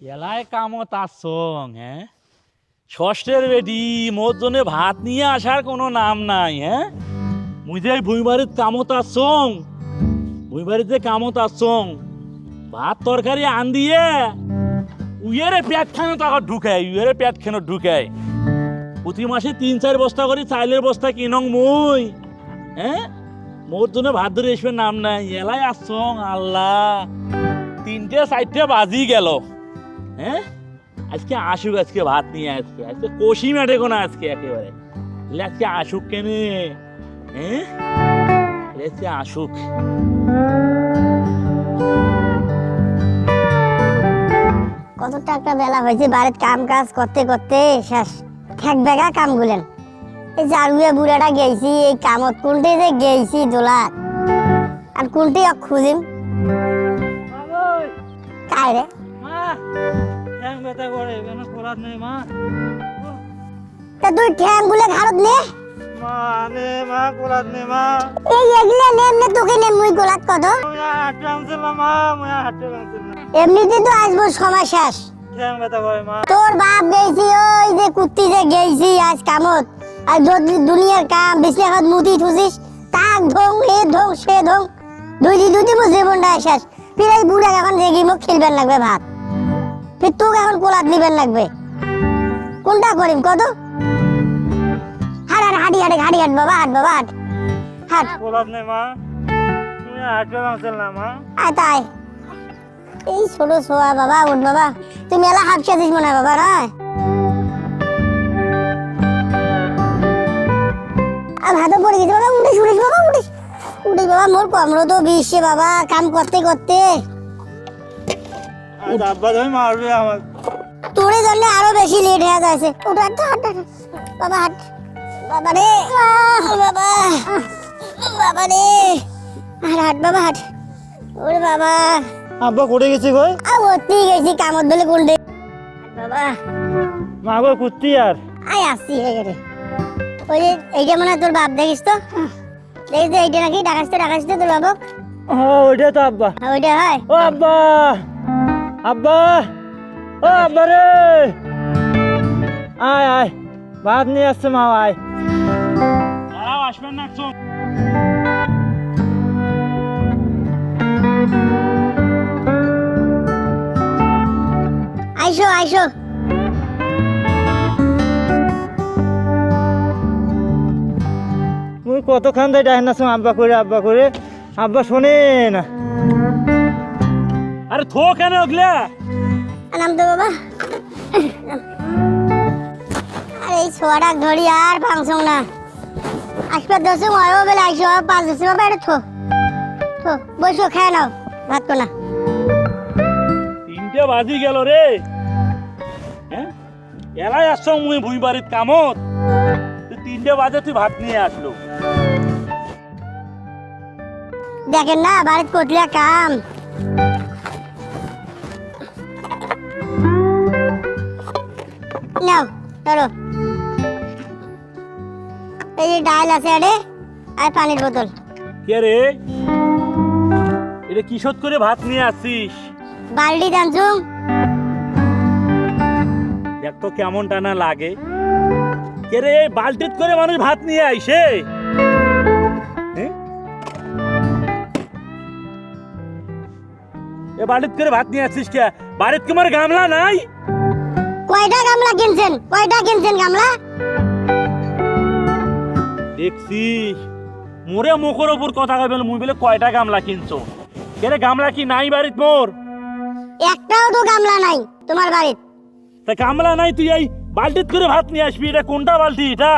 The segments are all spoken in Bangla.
এলায় কামত আসছং হ্যাঁ? ষষ্ঠের বেটি, মোর জন্য ভাত নিয়ে আসার কোনো নাম নাই হ্যাঁ? মুই যে ভুঁইবাড়ির কামত আসছং ভুঁইবাড়িতে কামত আসছং ভাত তরকারি আন দিয়ে উইয়েরে পেট খানো টাকা ঢুকায়, উইয়েরে পেট খানো ঢুকায়। প্রতি মাসে তিন, চার বস্তা করে, চাইলের বস্তা কিনং মুই হ্যাঁ? মোর জন্য ভাত ধরে এসবে নাম নাই, এলাই আসছং আল্লাহ। তিনটে, চারটে বাজি গেল। হ্যাঁ? আজকে আসুক আজকে ভাত নিয়ে আজকে আজকে কষি মেটে কোনো আজকে একেবারে। আজকে আসুক কেনে? হ্যাঁ? আজকে আসুক কত টাকা বেলা হয়েছে বাড়ির কাম কাজ করতে করতে শেষ। ঠেক বেগা কাম গুলেন। এই জারুয়ে বুড়াটা গেছি এই কামত কোনটি যে গেছি দোলাত আর কোনটি খুঁজিম কাই রে? তা তুই ঠ্যাং গুলে ঘাড়ত নে। এই এগুলো নেম নে তোকে নেম মুই গোলাত কত। এমনিতে তো আসব সময় শেষ। তোর বাপ গেছি ওই যে কুত্তি যে গেছি আজ কামত। আর যদি দুনিয়ার কাম বেশি এখন মুতি থুসিস। তাক ধং এ ধং সে ধং। দুই দি দুই দি মোর জীবনটা শেষ। ফির এই বুড়া এখন রেগি মুখ খেলবেন লাগবে ভাত। তোকে এখন কোলাত নিবেন লাগবে। কোনটা করিম কত হাট হাট হাঁটি হাটে হাঁটি হাট বাবা হাট বাবা হাট। হাট। আয় তাই। এই ছোট ছোয়া বাবা উঠ বাবা। তুই মেলা হাফসা দিস মনে বাবা না আর হাতে পড়ে গেছে বাবা উঠিস উঠিস বাবা উঠিস উঠিস বাবা মোর কমরো তো বিষে বাবা কাম করতে করতে। মারবে আমার। তোরে জন্য আরও বেশি লেট হয়ে যাচ্ছে। উঠ হাট হাট। বাবা হাট। বাবা রে। বাবা। বাবা রে। হাট হাট বাবা হাট। ওরে বাবা। আব্বা করে গেছে কই? আর ভর্তি গেছি কামত বলে কোনটে বাবা। মা গো কুত্তি আর। আয় আসছি হয়ে গেছে ওই যে এইটা মনে তোর বাপ দেখিস তো? দেখিস তো এইটা নাকি ডাকাস তো ডাকাস তো তোর বাবক ও ওইটা তো আব্বা। হ্যাঁ, ওইটা হয়। ও আব্বা। আব্বা ও আব্বা রে। আয় আয় ভাত নিয়ে আসছে মা আয়। দাঁড়াও আসবেন না একশো আইসো আইসো। মুই কতক্ষণ ধরে ডাক নাছো আব্বা করে আব্বা করে আব্বা শোনে না। আরে থো কেন ওগলা? নাম তো বাবা। আরে এই ছোয়াটা ঘড়ি আর ফাংশন না। আসবে দশ মরো বেলা আইসো পাঁচ দশ বাবা এটা থো। থো বসো খেয়ে নাও ভাত কোনা তিনটে বাজি গেল রে। হ্যাঁ? এলাই আসছ মুই ভুই বাড়ির কামত তিনটে বাজে তুই ভাত নিয়ে আসলো। দেখেন না বাড়িতে কটলিয়া কাম। ধরো এই যে ডাল আছে আরে আর পানির বোতল। কে রে? এটা কিশোর করে ভাত নিয়ে আসিস বালতি জানছুম? দেখ তো কেমন টানা লাগে। কে রে বালটিত করে মানুষ ভাত নিয়ে আইসে? এ? বালতিত করে ভাত নিয়ে আসিস কে? বাড়িত তোমার গামলা নাই? কয়টা গামলা কিনছেন? কয়টা কিনছেন গামলা? দেখছিস মোরে মুখের ওপর কথা কইবে মুই বলে কয়টা গামলা কিনছো? কে রে গামলা কি নাই বাড়িত মোর? একটাও তো গামলা নাই তোমার বাড়িতে। তা গামলা নাই তুই এই বালতিত করে ভাত নিয়ে আসবি এটা কোনটা বালতি এটা?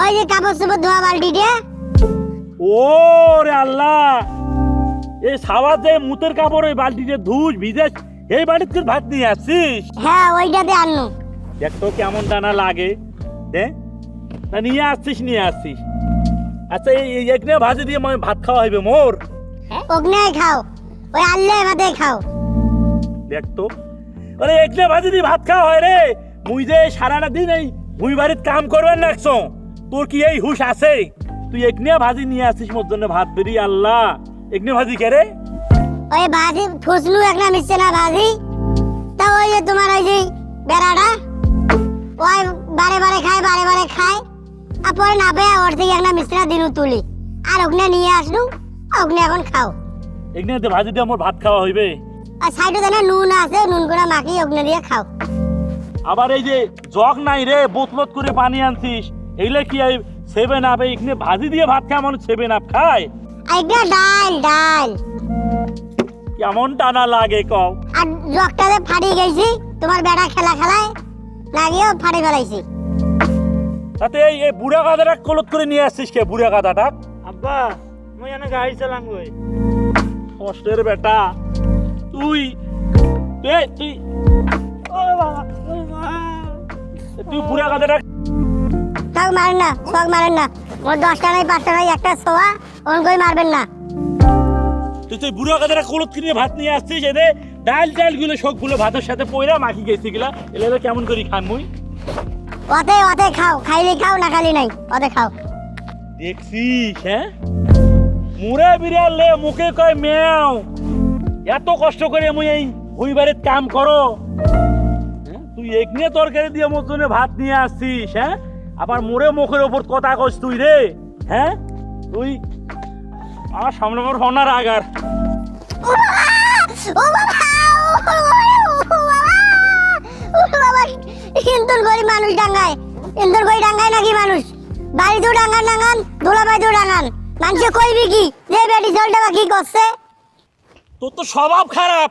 ওই যে কাপড় চোপড় ধোয়া বালতি দিয়ে। ও রে আল্লাহ! এই সাবাত মুতের কাপড় ওই বালতিতে ধুস ভিজেস এই বাড়িতে করে ভাত নিয়ে আসছিস হ্যাঁ ওইটাতে আনু দেখ তো কেমন টানা লাগে। হ্যাঁ তা নিয়ে আসছিস নিয়ে আসছিস আচ্ছা এই একনে ভাজি দিয়ে মানে ভাত খাওয়া হইবে মোর? ওখানে খাও। ওই আল্লে ভাতে খাও। দেখ তো। আরে একলে ভাজি দিয়ে ভাত খাওয়া হয় রে। মুই যে সারাটা দিন এই মুই বাড়িতে কাম করবেন না একশো তোর কি এই হুশ আছে? তুই একনে ভাজি নিয়ে আসিস মোর জন্য ভাত বেরি আল্লাহ। একনে ভাজি কে রে? ওই ভাজি ঠুসলু একটা মিশছে না ভাজি তা ওই যে তোমার ওই যে বেড়াটা ওই বারে বারে খায় বারে বারে খায়। আর পরে না পেয়ে ওর থেকে একটা মিশ্রা দিনু তুলি। আর ওখানে নিয়ে আসলু ওখানে এখন খাও। এখানে ভাজি দিয়ে আমার ভাত খাওয়া হইবে। আর সাইডে যেন নুন আছে নুন করে মাখি ওখানে দিয়ে খাও। আবার এই যে জগ নাই রে বোতলত করে পানি আনছিস এইলে কি সেভেন আপ এখানে ভাজি দিয়ে ভাত খায় মানুষ সেভেন আপ খায়? একটা ডাল ডাল। কেমন টানা লাগে কও। আর জগটাতে ফাটি গেছি তোমার বেড়া খেলা খেলায় লাগিয়েও ফাটি ফেলাইছি। তাতে এই এই বুড়া গাদাটা কলত করে নিয়ে আসছিস কে বুড়া গাদাটা? আব্বা মই এনে গাড়ি চালাম গই কষ্টের বেটা। তুই তুই তুই ও বাবা তুই বুড়া গাদাটা শখ মারেন না শখ মারেন না। ওর দশটা নাই পাঁচটা নাই একটা সোয়া ওন কই মারবেন না। তুই তুই বুড়া গাদাটা কলত কিনে ভাত নিয়ে আসছিস এদে ডাল ডালগুলো সবগুলো ভাতের সাথে পয়রা মাখি গেছি গিলা। এলে কেমন করি খান মুই? অতে অতে খাও খাইলে খাও না খালি নাই অতে খাও। দেখছিস হ্যাঁ? মুড়ে বিড়াল লে মুখে কয় মেও এত কষ্ট করে মুই এই ওই বাড়ির কাম করো। হ্যাঁ? তুই এখানে তরকারি দিয়ে মোর জন্য ভাত নিয়ে আসছিস হ্যাঁ? আবার মোড়ে মুখের ওপর কথা কস তুই রে হ্যাঁ? তুই আমার সামনে মোর হনার আগার! ইন্দুর গরি মানুষ ডাঙ্গায় ইন্দুর গরি ডাঙ্গায় নাকি মানুষ? বাড়ি তো ডাঙ্গান ডাঙ্গান দোলা বাড়ি তো ডাঙ্গান মানুষে কইবি কি? যে বেটি জলটা বা কি করছে? তোর তো স্বভাব খারাপ।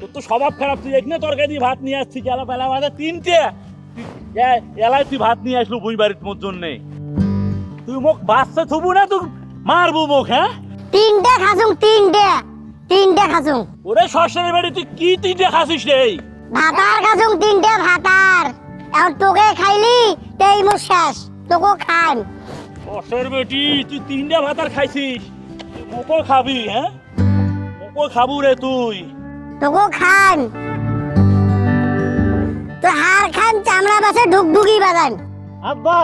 তোর তো স্বভাব খারাপ। তুই এখানে তরকারি ভাত নিয়ে আসছিস এলা বেলা বাজে তিনটে। এলায় তুই ভাত নিয়ে আসলো বই বাড়ির মোর জন্যে তুই মুখ বাচ্চা থুবু না তুই মারবো মুখ হ্যাঁ? তিনটে খাসুং তিনটে তিনটে খাসুং ওরে শ্বশুরের বাড়ি তুই কি তিনটে খাসিস রে? ভাতার খাসুং তিনটে ভাতার। এখন তোকে খাইলি তেই মোর শেষ। তোকেও খান শ্বশুরের বেটি তুই তিনটে ভাত আর খাইছিস মোকো খাবি হ্যাঁ? মোকো খাবু রে তুই। তোকেও খান তো হার খান চামড়া বাসে ঢুকঢুকি বাজান আব্বা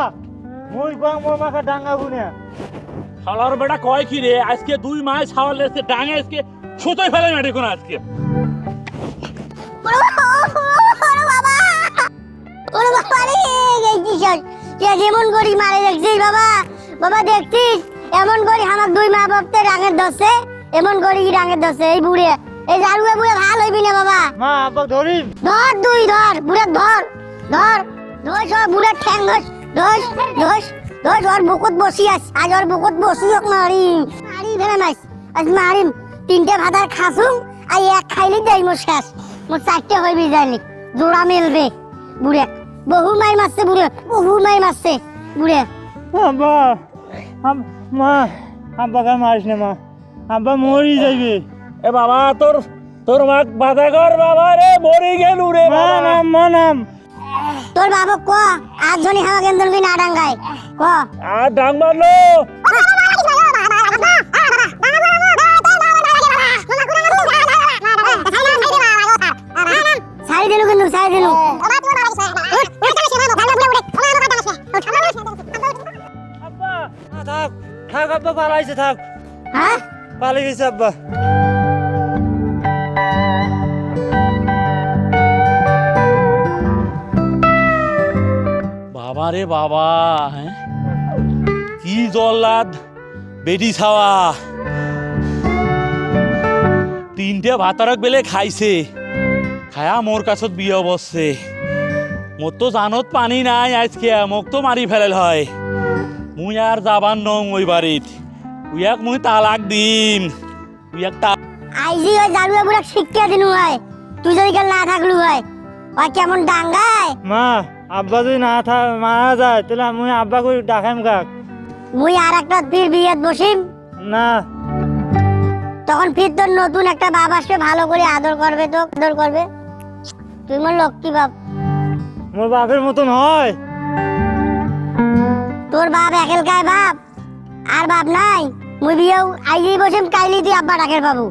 মই বাং মোর মাখা ডাঙ্গা গুনে শালার বেটা কয় কি রে? আজকে দুই মাস ছাওয়াল এসে ডাঙে আজকে সুতোই ফেলে মেটে কোন আজকে। বাবা ওরে বাবা রে গেছিস কে যেমন করি মারে দেখছিস বাবা? বাবা দেখছিস? এমন করি আমার দুই মা বাপতে রাঙের দশে এমন করি কি রাঙের দশে এই বুড়ে। এই জারুয়ে বুড়ে ভালো হইবি না বাবা। মা আব্বা ধরিম। ধর দুই ধর বুড়ে ধর ধর ধর সব বুড়ে ঠ্যাং ধস ধস ধস ধস ওর বুকুত বসি আস আজ ওর বুকুত বসি হোক মারিম মারি ফেলে মাইস আজ মারিম তিনটে ভাতার খাসুম আর এক খাইলে যাই মোর শেষ। মোর চারটে হইবি যাইনি জোড়া মেলবে। বুড়ে। বহু মাই মারছে বুড়ে। বহু মাই মারছে। বুড়ে। আব্বা আব- মা আব্বাকে মারিস না মা। আব্বা মরি যাইবে। এ বাবা তোর তোর মাক বাধা কর বাবা রে মরে গেলু রে মা নাম মা নাম। তোর বাবা ক? আজ জনি হাওয়া কেন্দ্রবি না ডাঙ্গায়। আর ডাং মারলো। সারি দিলু কিন্তু সারি দিলু। আব্বা না, থাক থাক আব্বা পালাইছে থাক। হ্যাঁ? পালাই গেছে আব্বা। বাবা রে বাবা হ্যাঁ? জল্লাদ বেটি ছাওয়া। তিনটে ভাতারক বেলে খাইছে। খায়া মোর কাছত বিয়ে বসছে। মোর তো জানত পানি নাই আজকে মোক তো মারি ফেলেল হয়। মুই আর যাবার নং ওই বাড়িত উইয়াক মুই তালাক দিম। উইয়াক তা আইজি ওই জারুয়া বুড়া শিক্ষা দিনু হয়। তুই যদি কাল না থাকলু হয়। ওই কেমন ডাঙ্গায় মা আব্বা যদি না থাক মারা যায় তাহলে আমি আব্বা করে ডাকাম কাক। মুই আর একটা ফির বিয়েত বসিম না। তখন ফির তোর নতুন একটা বাপ আসবে ভালো করে আদর করবে তো আদর করবে। তুই মোর লক্ষ্মী বাপ। মোর বাপের মতন হয়। তোর বাপ একেল গায় বাপ আর বাপ নাই। মুই বিয়েও আইজি বসিম কাইলি তুই আব্বা ডাকের বাবু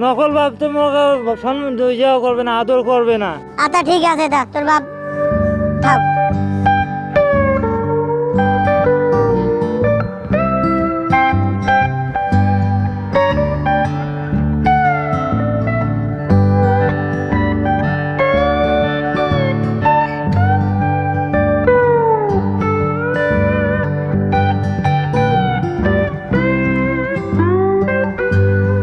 নকল বাপ তো মোক সম্মান করবে না আদর করবে না। আচ্ছা ঠিক আছে তা তোর বাপ থাক।